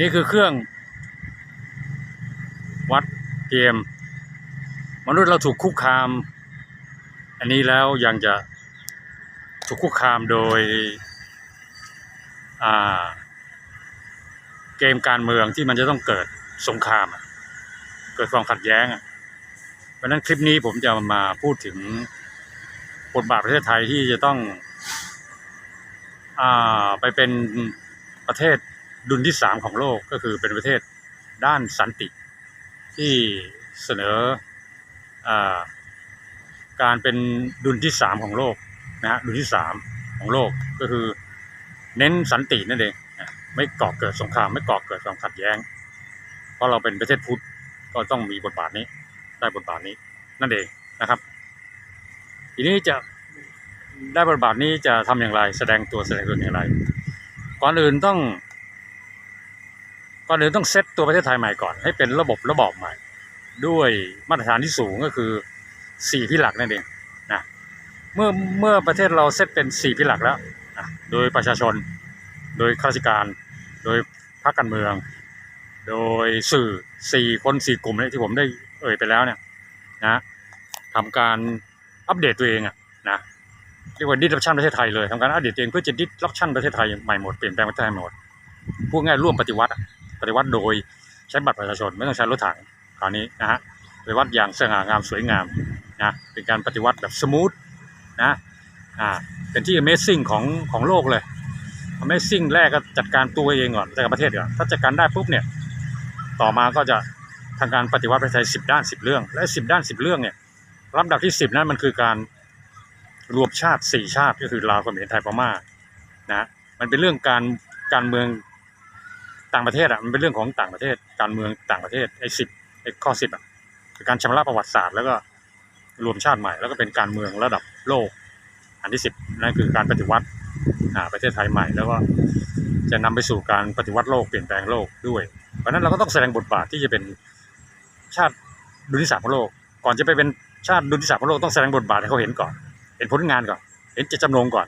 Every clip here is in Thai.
นี่คือเครื่อง วัดเกม มนุษย์เราถูกคุกคาม อันนี้แล้วยังจะถูกคุกคามโดยเกมการเมืองที่มันจะต้องเกิดสงคราม เกิดความขัดแย้งเพราะนั้นคลิปนี้ผมจะมาพูดถึงบทบาทประเทศไทยที่จะต้องอไปเป็นประเทศ ดุลที่สามของโลกก็คือเป็นประเทศด้านสันติ ที่เสนออการเป็นดุลที่สามของโลกนะฮะดุลที่สามของโลกก็คือเน้นสันตินั่นเองไม่ก่อเกิดสงครามไม่ก่อเกิดความขัดแย้ง เพราะเราเป็นประเทศพุทธก็ต้องมีบทบาทนี้ได้บทบาทนี้นั่นเองนะครับ ทีนี้จะได้บทบาทนี้จะทำอย่างไร แสดงตัวแสดงตนอย่างไร ก่อนอื่นต้อง ก่อนอื่นต้องเซตตัวประเทศไทยใหม่ก่อน ให้เป็นระบบระบอบใหม่ ด้วยมาตรฐานที่สูงก็คือสี่พิหลักนั่นเองนะเมื่อเมื่อประเทศเราเซตเป็นสี่พิหลักแล้วนะโดยประชาชน โดยข้าราชการ โดยพรรคการเมือง โดยสื่อสี่คนสี่กลุ่มเนี่ยที่ผมได้เอ่ยไปแล้วเนี่ยนะทำการอัปเดตตัวเองอะนะเรียกว่าดิสรับชั่นประเทศไทยเลยทำการอัปเดตตัวเองเพื่อจะดิสรับชั่นประเทศไทยใหม่หมดเปลี่ยนแปลงประเทศไทยหมดพูดง่ายร่วมปฏิวัติอะ ปฏิวัติโดยใช้บัตรประชาชนไม่ต้องใช้รถถังคราวนี้นะฮะปฏิวัติอย่างสง่างามสวยงามนะเป็นการปฏิวัติแบบสมูทนะอ่าเป็นที่ Amazing ของของโลกเลย Amazing แรกก็จัดการตัวเองก่อนจัดการประเทศก่อนถ้าจัดการได้ปุ๊บเนี่ยต่อมาก็จะทางการปฏิวัติประเทศไทยสิบด้านสิบเรื่อง และสิบด้านสิบเรื่องเนี่ยลำดับที่สิบนั้นมันคือการรวมชาติสี่ชาติก็คือลาวเขมรไทยพม่านะมันเป็นเรื่องการการเมือง ต่างประเทศอะมันเป็นเรื่องของต่างประเทศ การเมืองต่างประเทศไอ้สิบไอ้ข้อสิบอะคือการชำระประวัติศาสตร์แล้วก็รวมชาติใหม่ แล้วก็เป็นการเมืองระดับโลก อันที่สิบนั่นคือการปฏิวัติอ่าประเทศไทยใหม่แล้วก็จะนำไปสู่การปฏิวัติโลกเปลี่ยนแปลงโลกด้วย เพราะนั้นเราก็ต้องแสดงบทบาทที่จะเป็นชาติดุลที่สามของโลก ก่อนจะไปเป็นชาติดุลที่สามของโลกต้องแสดงบทบาทให้เขาเห็นก่อน เห็นผลงานก่อน เห็นเจตจำนงก่อน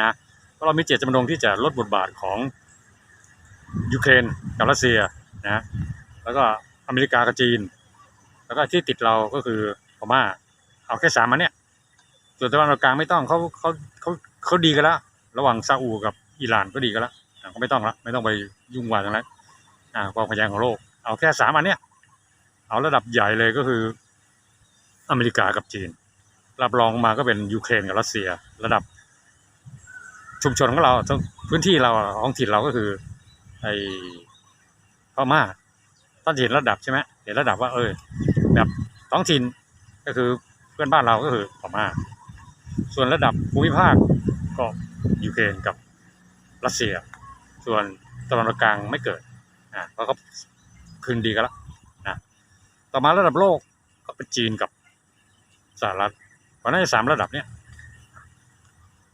นะเพราะเรามีเจตจำนงที่จะลดบทบาทของ ยูเครนกับรัสเซียนะแล้วก็อเมริกากับจีน แล้วก็ที่ติดเราก็คือพม่าเอาแค่สามอันเนี้ยส่วนตะวันออกกลางไม่ต้องเขาเขาเขาเขาดีกันแล้วระหว่างซาอุกับอิหร่านก็ดีกันแล้วอะก็ไม่ต้องละไม่ต้องไปยุ่งวายกันแล้วอ่าความขัดแย้งของโลก เอาแค่สามอันเนี้ยเอาระดับใหญ่เลยก็คือ อเมริกากับจีนรับรองมาก็เป็นยูเครนกับรัสเซีย ระดับชุมชนของเราพื้นที่เราอะท้องถิ่นเราก็คือ ไอ้พม่าท้องถิ่นระดับใช่ไหมเห็นระดับว่าเออ แบบท้องถิ่นก็คือเพื่อนบ้านเราก็คือพม่าส่วนระดับภูมิภาคก็ยูเครนกับรัสเซีย ส่วนตะวันออกกลางไม่เกิดอ่าเพราะเขาคืนดีกันแล้วนะต่อมาระดับโลกก็เป็นจีนกับสหรัฐเพราะนั้นสามระดับเนี้ย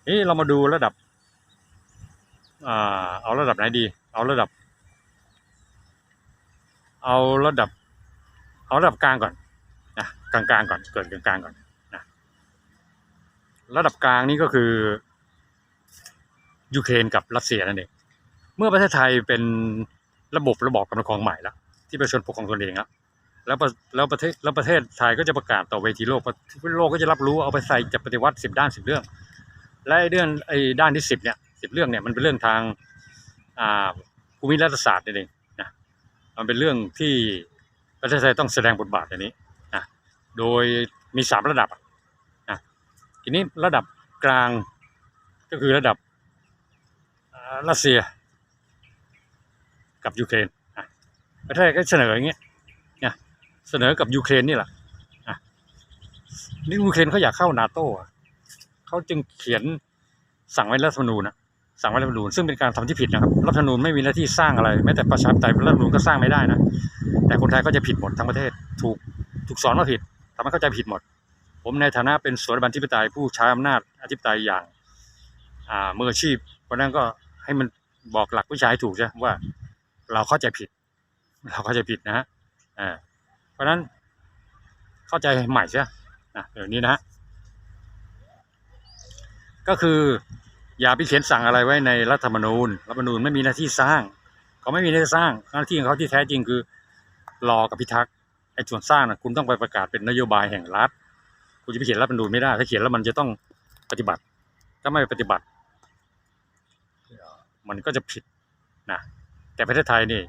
นี่เรามาดูระดับอ่าเอาระดับไหนดี เอาระดับ เอาระดับ เอาระดับกลางก่อนนะกลางๆก่อน เกินกลางๆก่อนนะระดับกลางนี่ก็คือยูเครนกับรัสเซียนั่นเองเมื่อประเทศไทยเป็นระบบระบอบการปกครองใหม่แล้วที่ประชาชนปกครองตนเองแล้วแล้วประแล้วประเทศแล้วประเทศไทยก็จะประกาศต่อเวทีโลกโลกก็จะรับรู้เอาไปใส่จะปฏิวัติสิบด้านสิบเรื่อง และไอ้เรื่องไอ้ด้านที่สิบเนี่ยสิบเรื่องเนี่ยมันเป็นเรื่องทาง ภูมิรัฐศาสตร์นั่นเองนะมันเป็นเรื่องที่ประเทศไทยต้องแสดงบทบาทอันนี้นะโดยมีสามระดับนะทีนี้ระดับกลางก็คือระดับรัสเซีย กับยูเครนอะประเทศก็เสนออย่างเงี้ยนะเสนอกับยูเครนนี่แหละอะนี่ยูเครนเขาอยากเข้านาโต้เขาจึงเขียนสั่งไว้รัฐธรรมนูญนะ สั่งไว้รัฐธรรมนูญซึ่งเป็นการทำที่ผิดนะครับรัฐธรรมนูญไม่มีหน้าที่สร้างอะไรแม้แต่ประชาธิปไตยรัฐธรรมนูญก็สร้างไม่ได้นะแต่คนไทยก็จะผิดหมดทั้งประเทศถูกถูกสอนว่าผิดทำให้เข้าใจผิดหมด ผมในฐานะเป็นสถาบันธิปไตยผู้ใช้อำนาจอธิปไตยอย่างอ่ามืออาชีพเพราะนั้นก็ให้มันบอกหลักวิชาให้ถูกใช่ว่าเราเข้าใจผิด เราเข้าใจผิดนะฮะอ่าเพราะฉะนั้นเข้าใจใหม่ใช่นะเดี๋ยวนี้นะฮะก็คือ อย่าไปเขียนสั่งอะไรไว้ในรัฐธรรมนูญ รัฐธรรมนูญไม่มีหน้าที่สร้าง เขาไม่มีหน้าที่สร้างหน้าที่ของเขาที่แท้จริงคือรอกับพิทักษ์ไอ้ส่วนสร้างนะคุณต้องไปประกาศเป็นนโยบายแห่งรัฐ คุณจะไปเขียนรัฐธรรมนูญไม่ได้ ถ้าเขียนแล้วมันจะต้องปฏิบัติ ถ้าไม่ปฏิบัติ มันก็จะผิดนะแต่ประเทศไทยนี่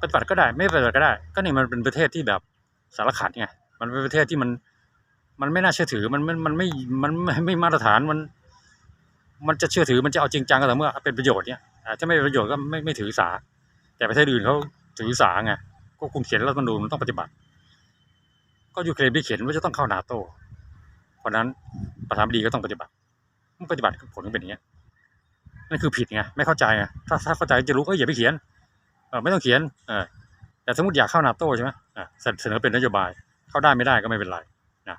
ปฏิบัติก็ได้ไม่ปฏิบัติก็ได้ ก็นี่มันเป็นประเทศที่แบบสารขัดไงมันเป็นประเทศที่มันมันไม่น่าเชื่อถือมันมันมันไม่มันไม่ไม่มาตรฐานมัน มันจะเชื่อถือมันจะเอาจริงจังก็แต่อเมื่อเป็นประโยชน์เนี่ยถ้าไม่เป็นประโยชน์ก็ไม่ไม่ถือสา แต่ประเทศอื่นเขาถือสาไงก็คุณเขียนรัฐธรรมนูญมันต้องปฏิบัติ ก็ยูเครนไปเขียนว่าจะต้องเข้านาโตเพราะนั้นประธานดีก็ต้องปฏิบัติมื่อปฏิบัติผลก็เป็นอย่างเงี้ยนั่นคือผิดไงไม่เข้าใจไงถ้าถ้าเข้าใจจะรู้ก็อย่าไปเขียนเออไม่ต้องเขียนเออแต่สมมติอยากเข้านาโตใช่ไหมเสนอเป็นนโยบาย เข้าได้ไม่ได้ก็ไม่เป็นไรนะ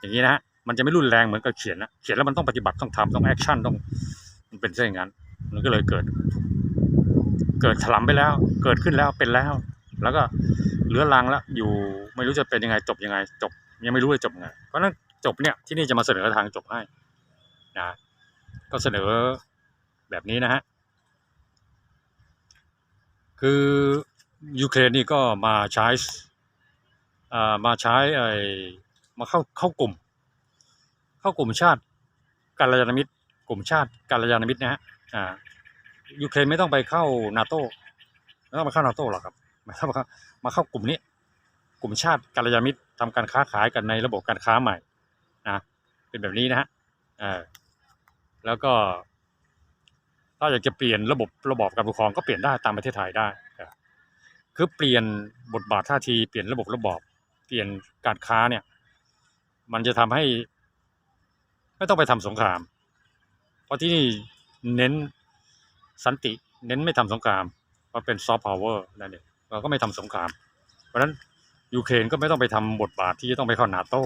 อย่างนี้นะฮะ มันจะไม่รุนแรงเหมือนกับเขียนนะเขียนแล้วมันต้องปฏิบัติต้องทำต้องแอคชั่นต้องมันเป็นเช่นอย่างนั้นมันก็เลยเกิด เกิดถลำไปแล้ว เกิดขึ้นแล้วเป็นแล้ว แล้วก็เหลือรังแล้วอยู่ไม่รู้จะเป็นยังไงจบยังไง จบ ยังไม่รู้จะจบยังไงเพราะฉะนั้นจบเนี่ยที่นี่จะมาเสนอทางจบให้นะก็เสนอแบบนี้นะฮะคือยูเครนนี่ก็มาใช้อ่ามาใช้ไอ้มาเข้าเข้ากลุ่ม เข้ากลุ่มชาติกัลยาณมิตร กลุ่มชาติกัลยาณมิตรนะฮะอ่ายูเครนไม่ต้องไปเข้านาโต้ไม่ต้องไปเข้านาโต้หรอกครับมาเข้ามาเข้ามาเข้ากลุ่มนี้ กลุ่มชาติกัลยาณมิตรทำการค้าขายกันในระบบการค้าใหม่นะเป็นแบบนี้นะฮะเออแล้วก็ ถ้าอยากจะเปลี่ยนระบบระบอบการปกครองก็เปลี่ยนได้ตามประเทศไทยได้คือเปลี่ยนบทบาทท่าทีเปลี่ยนระบบระบอบ เปลี่ยนการค้าเนี่ย มันจะทำให้ ไม่ต้องไปทำสงคราม เพราะที่นี่เน้นสันติ เน้นไม่ทำสงคราม เพราะเป็นซอฟต์พาวเวอร์นั่นเองเราก็ไม่ทำสงคราม เพราะฉะนั้นยูเครนก็ไม่ต้องไปทำบทบาทที่จะต้องไปเข้านาโต้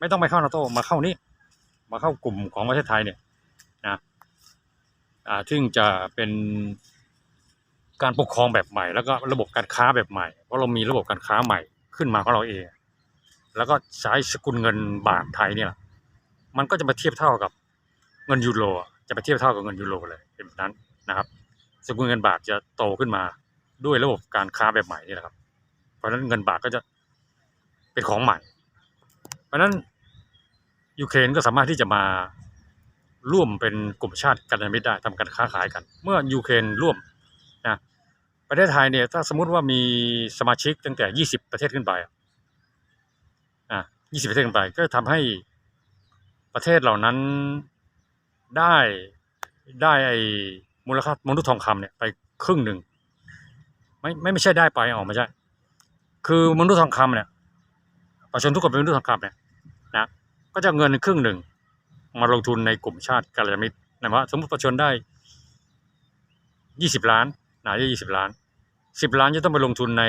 ไม่ต้องไปเข้านาโต้มาเข้านี่มาเข้ากลุ่มของประเทศไทยเนี่ยนะอ่าซึ่งจะเป็นการปกครองแบบใหม่ แล้วก็ระบบการค้าแบบใหม่ เพราะเรามีระบบการค้าใหม่ขึ้นมาของเราเอง แล้วก็ใช้สกุลเงินบาทไทยเนี่ยแหละ มันก็จะมาเทียบเท่ากับเงินยูโรจะไปเทียบเท่ากับเงินยูโรเลยเป็นแบบนั้นนะครับสกุลเงินบาทจะโตขึ้นมาด้วยระบบการค้าแบบใหม่นี่แหละครับ เพราะฉะนั้นเงินบาทก็จะเป็นของใหม่ เพราะฉะนั้นยูเครนก็สามารถที่จะมาร่วมเป็นกลุ่มชาติกันมิตรได้ทำการค้าขายกัน เมื่อยูเครนร่วมนะประเทศไทยเนี่ยถ้าสมมุติว่ามีสมาชิกตั้งแต่ยี่สิบประเทศขึ้นไปอะยี่สิบประเทศขึ้นไปก็ทำให้ ประเทศเหล่านั้นได้ได้ไอ้มูลค่ามนุษย์ทองคำเนี่ยไปครึ่งหนึ่งไม่ไม่ไม่ใช่ได้ไปออกไม่ใช่ คือมนุษย์ทองคำเนี่ยประชาชนทุกคนเป็นมนุษย์ทองคำเนี่ยนะก็จะเงินครึ่งหนึ่งมาลงทุนในกลุ่มชาติกัลยาณมิตรนะว่าสมมติประชาชนได้ยี่สิบล้านนะยี่สิบล้านสิบล้านจะต้องไปลงทุนใน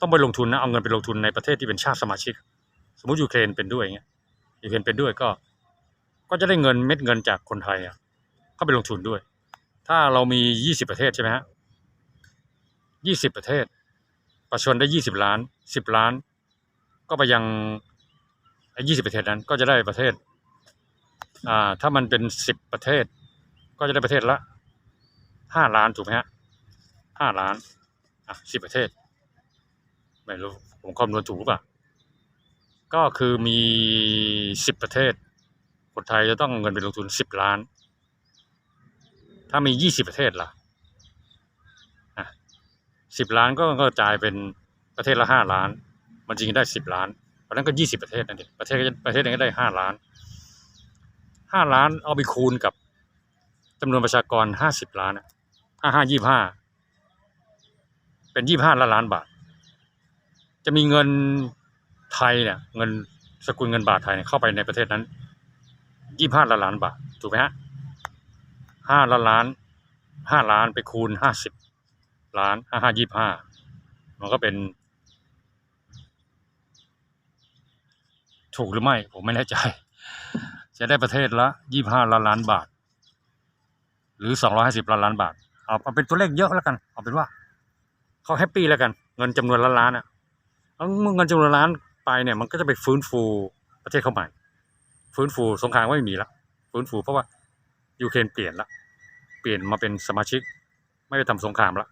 ต้องไปลงทุนนะเอาเงินไปลงทุนในประเทศที่เป็นชาติสมาชิก สมมติยูเครนเป็นด้วยอย่างเงี้ย ยูเครนเป็นด้วยก็ ก็จะได้เงินเม็ดเงินจากคนไทยอะเข้าไปลงทุนด้วย ถ้าเรามียี่สิบประเทศใช่ไหมฮะยี่สิบประเทศ ประชาชนได้ยี่สิบล้านสิบล้าน ก็ไปยังไอ้ยี่สิบประเทศนั้นก็จะได้ประเทศอ่าถ้ามันเป็นสิบประเทศ ก็จะได้ประเทศละห้าล้านถูกไหมฮะห้าล้านอะสิบประเทศไม่รู้ผมคำนวณถูกหรือเปล่า ก็คือมีสิบประเทศ คนไทยจะต้องเงินไปลงทุนสิบล้าน ถ้ามียี่สิบประเทศล่ะอะสิบล้านก็ก็จ่ายเป็นประเทศละห้าล้าน มันจริงได้สิบล้าน เพราะนั้นก็ยี่สิบประเทศนั่นเองประเทศก็จะประเทศหนึงก็ได้ห้าล้านห้าล้านเอาไปคูณกับจำนวนประชากรห้าสิบล้านห้าห้ายี่ห้าเป็นยี่ห้าล้านล้านบาท จะมีเงิน ไทยเนี่ยเงินสกุลเงินบาทไทยเนี่ยเข้าไปในประเทศนั้นยี่ห้าล้านล้านบาทถูกไหมฮะห้าล้านล้านห้าล้านไปคูณห้าสิบล้านห้าห้ายี่ห้ามันก็เป็น ถูกหรือไม่ผมไม่แน่ใจ จะได้ประเทศละยี่ห้าล้านล้านบาท หรือสองร้อยห้าสิบล้านล้านบาทเอาเอาเป็นตัวเลขเยอะแล้วกัน เอาเป็นว่าเขาแฮปปี้แล้วกัน เงินจำนวนล้านล้านอะเอาเมื่อเงินจำนวนล้าน ไปเนี่ยมันก็จะไปฟื้นฟูประเทศเขาใหม่ ฟื้นฟูสงครามไม่มีละฟื้นฟูเพราะว่ายูเครนเปลี่ยนละเปลี่ยนมาเป็นสมาชิก ไม่ไปทำสงครามละ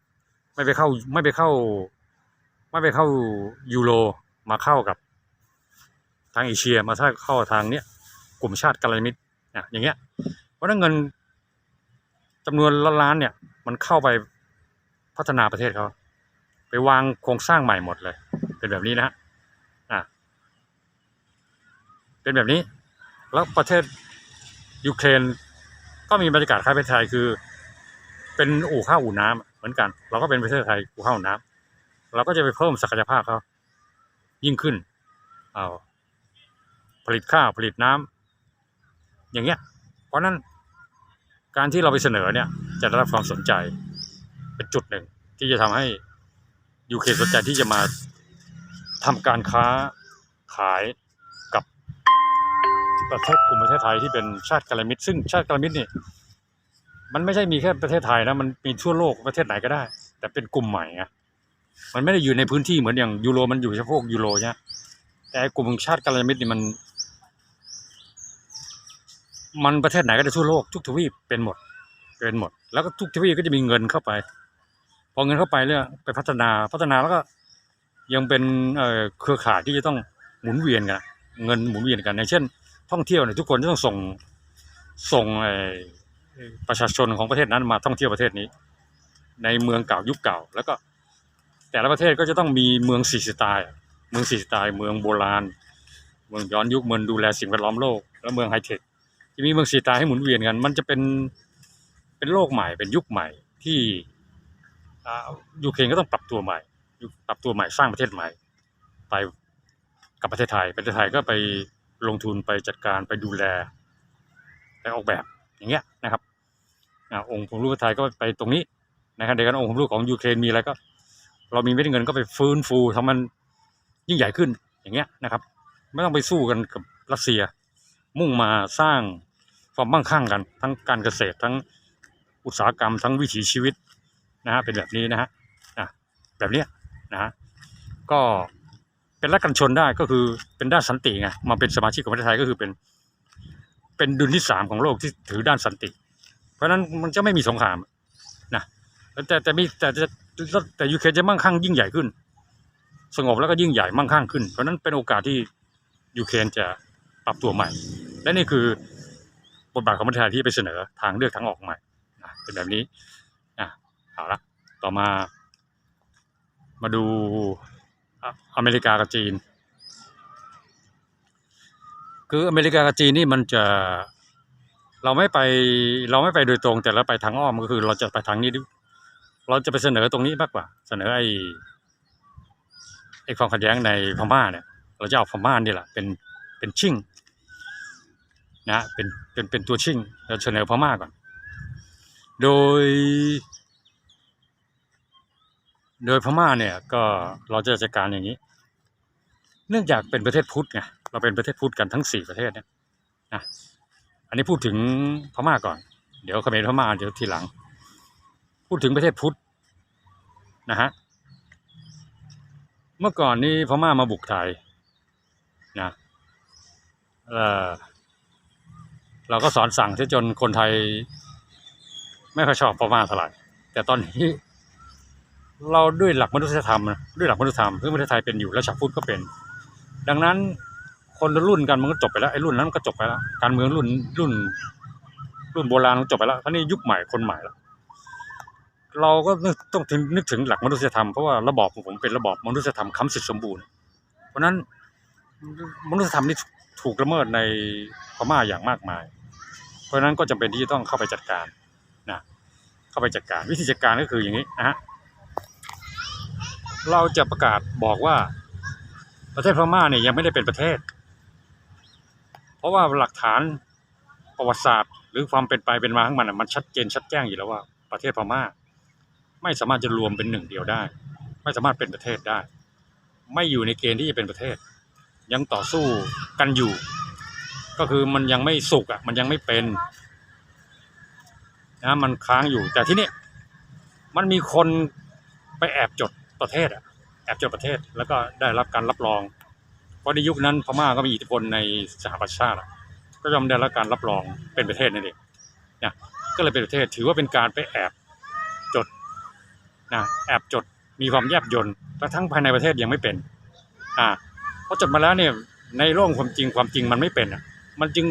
ไม่ไปเข้าไม่ไปเข้า ไม่ไปเข้ายูโรมาเข้ากับทางเอเชียมาถ้าเข้าทางเนี้ยกลุ่มชาติกัลยาณมิตรนะอย่างเงี้ยเพราะนั้นเงินจำนวนล้านเนี่ย มันเข้าไปพัฒนาประเทศเขาไปวางโครงสร้างใหม่หมดเลย เป็นแบบนี้นะฮะ เป็นแบบนี้ แล้วประเทศยูเครนก็มีบรรยากาศคล้ายประเทศไทยคือ เป็นอู่ข้าวอู่น้ำเหมือนกัน เราก็เป็นประเทศไทยอู่ข้าวอู่น้ำเราก็จะไปเพิ่มศักยภาพเขายิ่งขึ้นเอาผลิตข้าวผลิตน้ำอย่างเงี้ย เพราะนั้นการที่เราไปเสนอเนี่ยจะได้รับความสนใจเป็นจุดหนึ่ง ที่จะทำให้ยูเครนสนใจที่จะมาทำการค้าขาย ประเทศกลุ่มประเทศไทยที่เป็นชาติกัลาณมิตรซึ่งชาติกัลาณมิตรนี่มันไม่ใช่มีแค่ประเทศไทยนะมันมีทั่วโลกประเทศไหนก็ได้ แต่เป็นกลุ่มใหม่ไงมันไม่ได้อยู่ในพื้นที่เหมือนอย่างยูโรมันอยู่เฉพาะยูโรเนี่ยแต่กลุ่มชาติกัลาณมิตรนี่มัน มันประเทศไหนก็ได้ทั่วโลกทุกทวีปเป็นหมดเป็นหมด แล้วก็ทุกทวีปก็จะมีเงินเข้าไป พอเงินเข้าไปเนี่ยไปพัฒนาพัฒนาแล้วก็ยังเป็นเอ่อเครือข่ายที่จะต้องหมุนเวียนกันเงินหมุนเวียนกันอย่างเช่น ท่องเที่ยวเนี่ยทุกคนจะต้องส่งส่งประชาชนของประเทศนั้นมาท่องเที่ยวประเทศนี้ ในเมืองเก่ายุคเก่า แล้วก็แต่ละประเทศก็จะต้องมีเมืองสี่สไตล์เมืองสี่สไตล์เมืองโบราณ เมืองย้อนยุคเมืองดูแลสิ่งแวดล้อมโลก แล้วเมืองไฮเทคจะมีเมืองสี่สไตาให้หมุนเวียนกัน มันจะเป็นเป็นโลกใหม่เป็นยุคใหม่ที่อยูเครนก็ต้องปรับตัวใหม่ปรับตัวใหม่สร้างประเทศใหม่ ไปกับประเทศไทยประเทศไทยก็ไป ลงทุนไปจัดการไปดูแลไปออกแบบอย่างเงี้ยนะครับองค์ผมรู้ไทยก็ไปตรงนี้นะครับเดียวกันองค์ผมรู้ของยูเครนมีอะไรก็ เรามีเม็ดเงินก็ไปฟื้นฟูทำมันยิ่งใหญ่ขึ้นอย่างเงี้ยนะครับ ไม่ต้องไปสู้กันกับรัสเซีย มุ่งมาสร้างความมั่งคั่งกัน ทั้งการเกษตรทั้งอุตสาหกรรมทั้งวิถีชีวิตนะฮะเป็นแบบนี้นะฮะอะแบบเนี้ยนะฮะก็ เป็นรัฐกันชนได้ก็คือเป็นด้านสันติไงมาเป็นสมาชิกของประเทศไทยก็คือเป็น เป็นดุลที่สามของโลกที่ถือด้านสันติ เพราะฉะนั้นมันจะไม่มีสงครามนะแต่แต่มีแต่แต่แต่ยูเครนจะมั่งคั่งยิ่งใหญ่ขึ้น สงบแล้วก็ยิ่งใหญ่มั่งคั่งขึ้น เพราะฉะนั้นเป็นโอกาสที่ยูเครนจะปรับตัวใหม่ และนี่คือบทบาทของประเทศไทยที่ไปเสนอทางเลือกทางออกใหม่นะเป็นแบบนี้อะเอาละต่อมามาดู อเมริกากับจีน คืออเมริกากับจีนนี่มันจะเราไม่ไปเราไม่ไปโดยตรงแต่เราไปทางอ้อมก็คือ เราจะไปทางนี้ดิเราจะไปเสนอตรงนี้มากกว่า เสนอไอ้ไอ้ความขัดแย้งในพม่าเนี่ยเราจะเอาพม่านี่แหละเป็นเป็นชิ่งนะเป็นเป็นเป็นตัวชิ่งเราเสนอพม่าก่อน โดย โดยพม่าเนี่ยก็เราจะจัดการอย่างนี้ เนื่องจากเป็นประเทศพุทธไงเราเป็นประเทศพุทธกันทั้งสี่ประเทศเนี่ยนะอันนี้พูดถึงพม่าก่อน เดี๋ยวเขมรพม่าเดี๋ยวทีหลัง พูดถึงประเทศพุทธนะฮะเมื่อก่อนนี้พม่ามาบุกไทยนะเออเราก็สอนสั่งที่จนคนไทย ไม่ค่อยชอบพม่าเท่าไหร่แต่ตอนนี้ เราด้วยหลักมนุษยธรรมนะด้วยหลักมนุษยธรรมซึ่งประเทศไทยเป็นอยู่และชาวพุทธก็เป็น ดังนั้นคนรุ่นกันมันก็จบไปแล้วไอ้รุ่นนั้นมันก็จบไปแล้วการเมืองรุ่นรุ่น รุ่นโบราณมันจบไปแล้วครานี้ยุคใหม่คนใหม่แล้วเราก็ต้องถึงนึกถึงหลักมนุษยธรรมเพราะว่าระบอบของผมเป็นระบอบมนุษยธรรมคำสิทธิสมบูรณ์ เพราะนั้นมนุษยธรรมนี่ถูกละเมิดในพม่าอย่างมากมาย เพราะนั้นก็จำเป็นที่จะต้องเข้าไปจัดการนะเข้าไปจัดการวิธีจัดการก็คืออย่างนี้นะฮะ เราจะประกาศบอกว่าประเทศพม่าเนี่ยยังไม่ได้เป็นประเทศ เพราะว่าหลักฐานประวัติศาสตร์ หรือความเป็นไปเป็นมาของมันน่ะมันชัดเจนชัดแจ้งอยู่แล้วว่าประเทศพม่า ไม่สามารถจะรวมเป็นหนึ่งเดียวได้ ไม่สามารถเป็นประเทศได้ ไม่อยู่ในเกณฑ์ที่จะเป็นประเทศ ยังต่อสู้กันอยู่ ก็คือมันยังไม่สุกอะมันยังไม่เป็นนะมันค้างอยู่แต่ที่นี่มันมีคนไปแอบจด ประเทศอะแอบจดประเทศแล้วก็ได้รับการรับรอง เพราะในยุคนั้นพม่าก็มีอิทธิพลในสหประชาชาติก็ยอมได้รับการรับรองเป็นประเทศนั่นเองนะก็เลยเป็นประเทศถือว่าเป็นการไปแอบจดนะแอบจดมีความแยบยลกระทั่งภายในประเทศยังไม่เป็นอ่าพอจดมาแล้วเนี่ยในโลกความจริงความจริงมันไม่เป็นอะมันจึง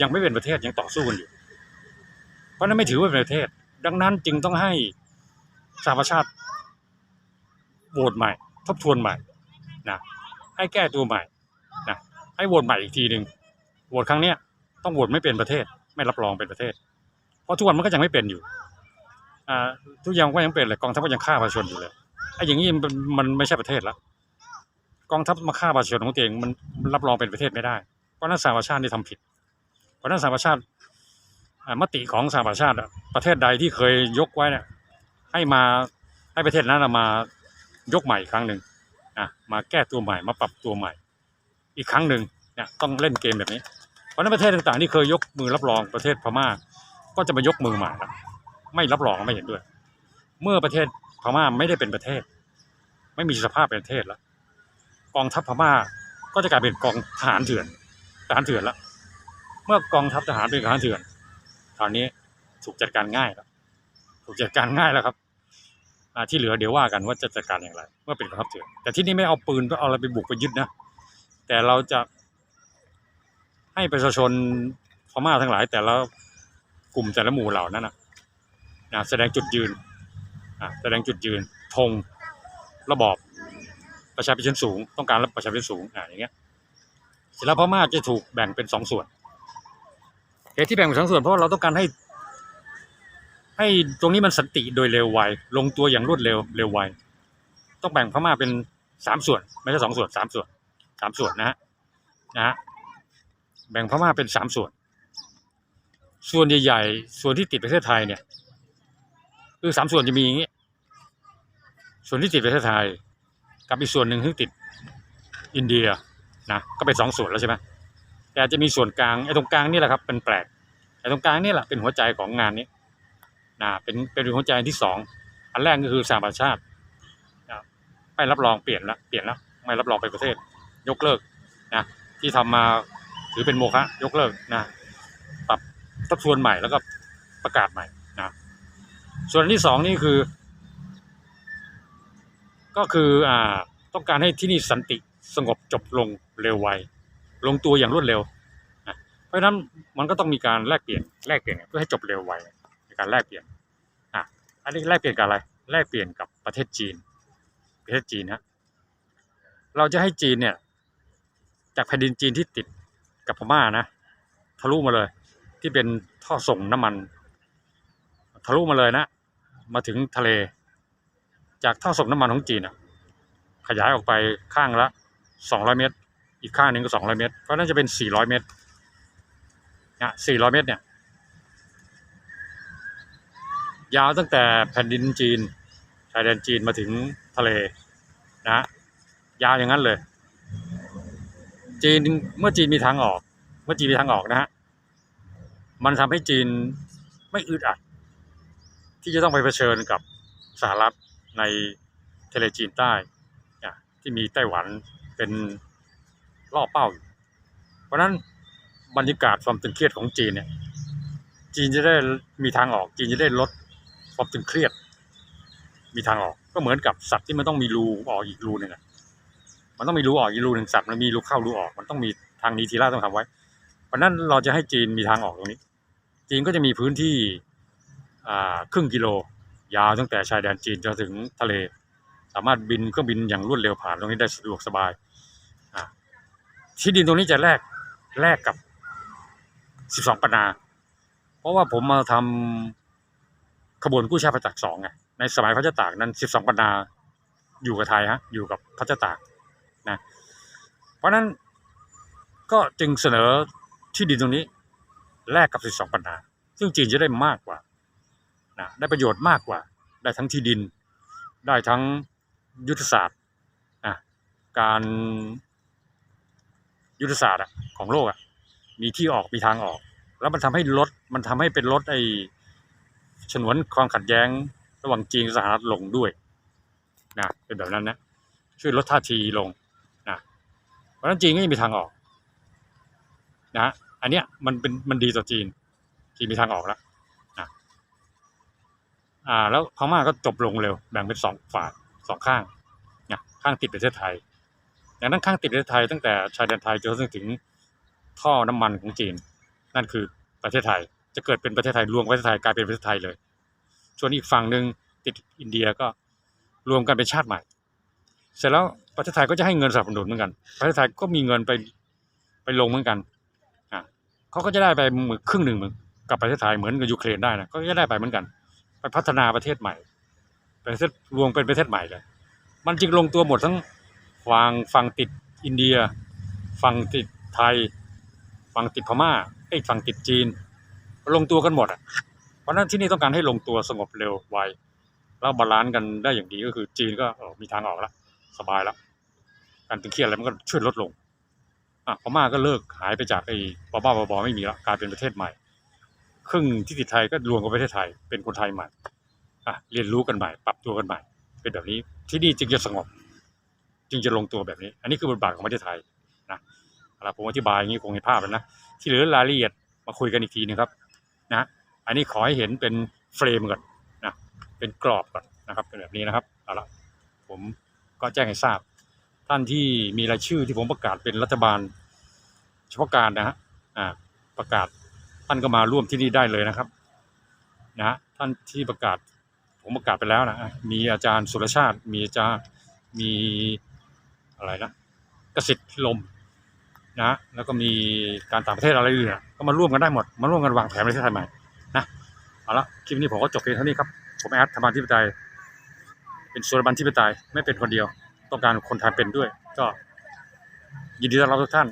ยังไม่เป็นประเทศยังต่อสู้กันอยู่ เพราะนั้นไม่ถือว่าเป็นประเทศ ดังนั้นจึงต้องให้สหประชาติ โหวตใหม่ ทบทวนใหม่นะให้แก้ตัวใหม่นะให้โหวตใหม่อีกทีหนึ่งโหวตครั้งเนี้ยต้องโหวตไม่เป็นประเทศ ไม่รับรองเป็นประเทศ เพราะทุกวันมันก็ยังไม่เป็นอยู่อ่าทุกอย่างก็ยังเป็นเลยกองทัพก็ยังฆ่าประชาชนอยู่เลยไอ้อย่างนี้มันมันไม่ใช่ประเทศแล้วกองทัพมาฆ่าประชาชนของตัวเองมันรับรองเป็นประเทศไม่ได้ เพราะนั้นสหประชาตินี่ทำผิด เพราะนั้นสหประชาติมติของสหประชาติประเทศใดที่เคยยกไว้เนี่ยให้มาให้ประเทศนั้นมา ยกใหม่อีกครั้งหนึ่งอะมาแก้ตัวใหม่มาปรับตัวใหม่ อีกครั้งหนึ่งเนี่ยต้องเล่นเกมแบบนี้ เพราะนั้นประเทศต่างๆที่เคยยกมือรับรองประเทศพม่า ก็จะมายกมือใหม่ละไม่รับรองไม่เห็นด้วย เมื่อประเทศพม่าไม่ได้เป็นประเทศ ไม่มีสภาพเป็นประเทศแล้วกองทัพพม่าก็จะกลายเป็นกองทหารเถื่อนทหารเถื่อนแล้วเมื่อกองทัพทหารเป็นทหารเถื่อนคราวนี้ถูกจัดการง่ายแล้วถูกจัดการง่ายแล้วครับ ที่เหลือเดี๋ยวว่ากันว่าจะจัดการอย่างไรเมื่อเป็นกองทัพเถื่อนแต่ที่นี่ไม่เอาปืนเอาอะไรไปบุกไปยึดนะ แต่เราจะให้ประชาชนพม่าทั้งหลาย แต่ละกลุ่มแต่ละหมู่เหล่านั้นนะนะแสดงจุดยืนอะแสดงจุดยืนธงระบอบประชาชนสูง ต้องการรับประชาชนสูงอะอย่างเงี้ยเสร็จแล้วพม่าจะถูกแบ่งเป็นสองส่วนเหตุที่แบ่งเป็นสองส่วนเพราะาเราต้องการให้ ให้ตรงนี้มันสันติโดยเร็วไว ลงตัวอย่างรวดเร็วเร็วไว ต้องแบ่งพม่าเป็นสามส่วน ไม่ใช่สองส่วนสามส่วนสามส่วนนะฮะนะฮะแบ่งพม่าเป็นสามส่วน ส่วนใหญ่ๆส่วนที่ติดประเทศไทยเนี่ยคือสามส่วนจะมีอย่างนี้ ส่วนที่ติดประเทศไทย กับอีกส่วนหนึ่งที่ติดอินเดียนะก็เป็นสองส่วนแล้วใช่ไหมแต่จะมีส่วนกลางไอ้ตรงกลางนี่แหละครับเป็นแปลกไอ้ตรงกลางนี่แหละเป็นหัวใจของงานนี้ นะเป็นเป็นหัวใจที่สองอันแรกก็คือสหประชาตินะไม่รับรองเปลี่ยนละเปลี่ยนแล้วไม่รับรองเป็นประเทศ ยกเลิกนะที่ทำมาถือเป็นโมฆะยกเลิกนะปรับทบทวนใหม่แล้วก็ประกาศใหม่นะส่วนที่สองนี่คือ ก็คืออ่าต้องการให้ที่นี่สันติสงบจบลงเร็วไวลงตัวอย่างรวดเร็วนะเพราะฉะนั้นมันก็ต้องมีการแลกเปลี่ยนแลกเปลี่ยนเพื่อให้จบเร็วไว ในการแลกเปลี่ยนอะอันนี้แลกเปลี่ยนกับอะไรแลกเปลี่ยนกับประเทศจีน ประเทศจีนฮะเราจะให้จีนเนี่ยจากแผ่นดินจีนที่ติดกับพม่านะทะลุมาเลย ที่เป็นท่อส่งน้ำมัน ทะลุมาเลยนะ มาถึงทะเล จากท่อส่งน้ำมันของจีนอะขยายออกไปข้างละสองร้อยเมตร อีกข้างหนึ่งก็สองร้อยเมตร เพราะน่าจะเป็นสี่ร้อยเมตรนะสี่ร้อยเมตรเนี่ย ยาวตั้งแต่แผ่นดินจีนชายแดนจีนมาถึงทะเลนะฮะยาวอย่างนั้นเลย จีนเมื่อจีนมีทางออก เมื่อจีนมีทางออกนะฮะมันทำให้จีนไม่อึดอัด ที่จะต้องไปเผชิญกับสหรัฐในทะเลจีนใต้ที่มีไต้หวันเป็นล่อเป้าอยู่เพราะนั้นบรรยากาศความตึงเครียดของจีนเนี่ยจีนจะได้มีทางออกจีนจะได้ลด ความตึงเครียด มีทางออก ก็เหมือนกับสัตว์ที่มันต้องมีรูออกอีกรูหนึ่งอะมันต้องมีรูออกอีกรูหนึ่งสัตว์มันมีรูเข้ารูออก มันต้องมีทางนี้ทีละต้องทำไว้ เพราะนั้นเราจะให้จีนมีทางออกตรงนี้ จีนก็จะมีพื้นที่อ่าครึ่งกิโล ยาวตั้งแต่ชายแดนจีนจนถึงทะเล สามารถบินเครื่องบินอย่างรวดเร็วผ่านตรงนี้ได้สะดวกสบายอ่าที่ดินตรงนี้จะแลกแลกกับ 12 ปนนาเพราะว่าผมมาทำ ขบวนกู้ชาติพระจักรสองไงในสมัยพระเจ้าตากนั้น12ปันนาอยู่กับไทยฮะอยู่กับพระเจ้าตากนะเพราะฉะนั้นก็จึงเสนอที่ดินตรงนี้แลกกับ12ปันนาซึ่งจีนจะได้มากกว่านะได้ประโยชน์มากกว่า ได้ทั้งที่ดิน ได้ทั้งยุทธศาสตร์อะการยุทธศาสตร์อะของโลกอะมีที่ออกมีทางออก แล้วมันทำให้ลดมันทำให้เป็นลดไอ ฉนวนความขัดแย้งระหว่างจีนสหรัฐลงด้วยนะเป็นแบบนั้นนะช่วยลดท่าทีลงนะเพราะนั้นจีนก็ยังมีทางออกนะอันเนี้ยมันเป็นมันดีต่อจีนจีนมีทางออกแล้วนะอ่าแล้วพม่าก็จบลงเร็วแบ่งเป็นสองฝ่ายสองข้างนะข้างติดประเทศไทยดังนั้นข้างติดประเทศไทยตั้งแต่ชายแดนไทยจนถึงท่อน้ำมันของจีน นั่นคือประเทศไทย จะเกิดเป็นประเทศไทยรวมประเทศไทยกลายเป็นประเทศไทยเลย ส่วนอีกฝั่งหนึ่งติดอินเดียก็รวมกันเป็นชาติใหม่ เสร็จแล้วประเทศไทยก็จะให้เงินสนับสนุนเหมือนกัน ประเทศไทยก็มีเงินไปไปลงเหมือนกันอะเขาก็จะได้ไปเหมือนครึ่งหนึ่งเหมือนกับประเทศไทยเหมือนกับยูเครนได้นะก็จะได้ไปเหมือนกัน ไปพัฒนาประเทศใหม่ประเทศรวมเป็นประเทศใหม่เลย มันจึงลงตัวหมดทั้งฝั่งฝั่งติดอินเดีย ฝั่งติดไทย ฝั่งติดพม่าไอ้ฝั่งติดจีน ลงตัวกันหมดอะเพราะนั้นที่นี่ต้องการให้ลงตัวสงบเร็วไวแล้วบาลานซ์กันได้อย่างดีก็คือจีนก็มีทางออกแล้วสบายแล้วการตึงเครียดอะไรมันก็ช่วยลดลงอะพม่าก็เลิกหายไปจากไอ้บ้าบ้าบอไม่มีล้วกลายเป็นประเทศใหม่ ครึ่งที่ติดไทยก็รวมกับประเทศไทย เป็นคนไทยใหม่อะเรียนรู้กันใหม่ ปรับตัวกันใหม่ เป็นแบบนี้ที่นี่จึงจะสงบ จึงจะลงตัวแบบนี้ อันนี้คือบทบาทของประเทศไทยนะเอาละผมอธิบายอย่างนี้คงเห็นภาพแล้วนะที่เหลือรายละเอียดมาคุยกันอีกทีนะครับ นะอันนี้ขอให้เห็นเป็นเฟรมก่อนนะเป็นกรอบก่อนนะครับเป็นแบบนี้นะครับเอาละผมก็แจ้งให้ทราบ ท่านที่มีรายชื่อที่ผมประกาศเป็นรัฐบาลเฉพาะการนะฮะอ่าประกาศท่านก็มาร่วมที่นี่ได้เลยนะครับนะฮะท่านที่ประกาศผมประกาศไปแล้วนะมีอาจารย์สุรชาติ มีอาจารย์มีอะไรนะกสิทธิลมนะแล้วก็มีการต่างประเทศอะไรอื่นอะ ก็มาร่วมกันได้หมด มาร่วมกันวางแผนประเทศไทยใหม่นะเอาละคลิปนี้ผมก็จบเพียงเท่านี้ครับ ผมแอดธรรมาธิปไตย เป็นสุรบันธิปไตยไม่เป็นคนเดียว ต้องการคนไทยเป็นด้วย ก็ยินดีต้อนรับทุกท่าน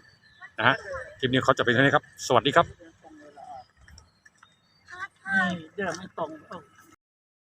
นะฮะคลิปนี้เขาจะเป็นเท่านี้ครับ สวัสดีครับ นี่เดินไม่ตรง